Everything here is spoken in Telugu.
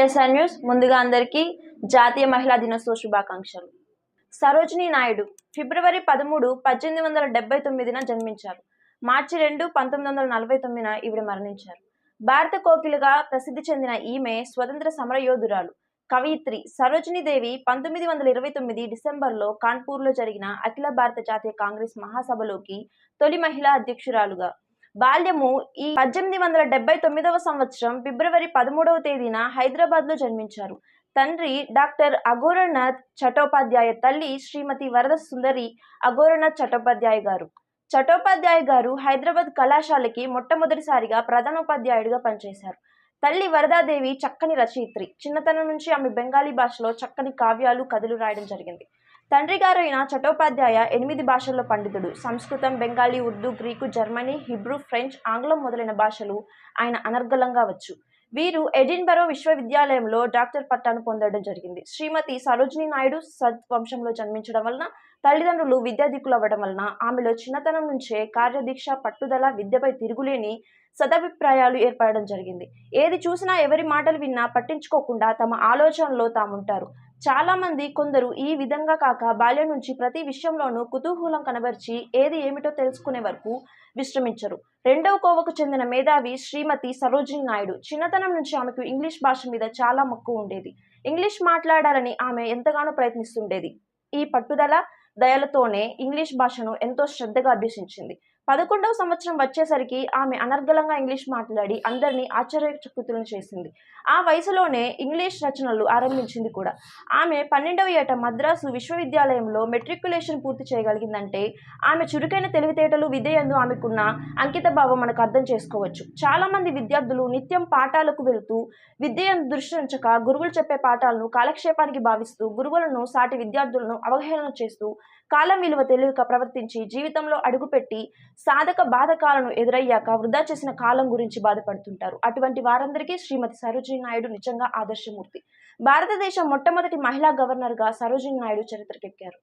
టిఎస్ఆర్ న్యూస్ ముందుగా అందరికీ జాతీయ మహిళా దినోత్సవ శుభాకాంక్షలు. సరోజిని నాయుడు ఫిబ్రవరి పదమూడు పద్దెనిమిది వందల డెబ్బై తొమ్మిదిన జన్మించారు. మార్చి రెండు పంతొమ్మిది వందల నలభై తొమ్మిదిన ఈవిడ మరణించారు. భారత కోకిలుగా ప్రసిద్ధి చెందిన ఈమె స్వతంత్ర సమరయోధురాలు. కవయిత్రి సరోజిని దేవి పంతొమ్మిది వందల ఇరవై తొమ్మిది డిసెంబర్లో కాన్పూర్లో జరిగిన అఖిల భారత జాతీయ కాంగ్రెస్ మహాసభలోకి తొలి మహిళా అధ్యక్షురాలుగా బాల్యము ఈ పద్దెనిమిది వందల డెబ్బై తొమ్మిదవ సంవత్సరం ఫిబ్రవరి పదమూడవ తేదీన హైదరాబాద్లో జన్మించారు. తండ్రి డాక్టర్ అఘోరనాథ్ చటోపాధ్యాయ తల్లి శ్రీమతి వరద సుందరి అఘోరనాథ్ చటోపాధ్యాయ గారు. చటోపాధ్యాయ గారు హైదరాబాద్ కళాశాలకి మొట్టమొదటిసారిగా ప్రధానోపాధ్యాయుడిగా పనిచేశారు. తల్లి వరదాదేవి చక్కని రచయిత్రి. చిన్నతనం నుంచి ఆమె బెంగాలీ భాషలో చక్కని కావ్యాలు కథలు రాయడం జరిగింది. తండ్రి గారు అయిన చటోపాధ్యాయ ఎనిమిది భాషల్లో పండితుడు. సంస్కృతం Bengali Urdu Greek Germany Hebrew French ఆంగ్లం మొదలైన భాషలు ఆయన అనర్గళంగా వచ్చు. వీరు ఎడిన్బరో విశ్వవిద్యాలయంలో డాక్టర్ పట్టాను పొందడం జరిగింది. శ్రీమతి సరోజిని నాయుడు సద్ వంశంలో జన్మించడం వలన తల్లిదండ్రులు విద్యాధికులు అవ్వడం వలన ఆమెలో చిన్నతనం నుంచే కార్యదీక్ష పట్టుదల విద్యపై తిరుగులేని సదభిప్రాయాలు ఏర్పడడం జరిగింది. ఏది చూసినా ఎవరి మాటలు విన్నా పట్టించుకోకుండా తమ ఆలోచనలో తాముంటారు. చాలా మంది కొందరు ఈ విధంగా కాక బాల్యం నుంచి ప్రతి విషయంలోనూ కుతూహూలం కనబర్చి ఏది ఏమిటో తెలుసుకునే వరకు విశ్రమించరు. రెండవ కోవకు చెందిన మేధావి శ్రీమతి సరోజిని నాయుడు చిన్నతనం నుంచి ఆమెకు ఇంగ్లీష్ భాష మీద చాలా మక్కువ ఉండేది. ఇంగ్లీష్ మాట్లాడాలని ఆమె ఎంతగానో ప్రయత్నిస్తుండేది. ఈ పట్టుదల దయలతోనే ఇంగ్లీష్ భాషను ఎంతో శ్రద్ధగా అభ్యసించింది. పదకొండవ సంవత్సరం వచ్చేసరికి ఆమె అనర్గళంగా ఇంగ్లీష్ మాట్లాడి అందరినీ ఆశ్చర్యచకుతులను చేసింది. ఆ వయసులోనే ఇంగ్లీష్ రచనలు ఆరంభించింది కూడా. ఆమె పన్నెండవ ఏట మద్రాసు విశ్వవిద్యాలయంలో మెట్రికులేషన్ పూర్తి చేయగలిగిందంటే ఆమె చురుకైన తెలివితేటలు విద్యందు ఆమెకున్న అంకిత భావం మనకు అర్థం చేసుకోవచ్చు. చాలామంది విద్యార్థులు నిత్యం పాఠాలకు వెళుతూ విద్యను దృష్టి ఉంచక గురువులు చెప్పే పాఠాలను కాలక్షేపానికి భావిస్తూ గురువులను సాటి విద్యార్థులను అవహేళన చేస్తూ కాలం విలువ తెలియక ప్రవర్తించి జీవితంలో అడుగుపెట్టి సాధక బాధకాలను ఎదురయ్యాక వృధా చేసిన కాలం గురించి బాధపడుతుంటారు. అటువంటి వారందరికీ శ్రీమతి సరోజిని నాయుడు నిజంగా ఆదర్శమూర్తి. భారతదేశం మొట్టమొదటి మహిళా గవర్నర్గా సరోజిని నాయుడు చరిత్రకెక్కారు.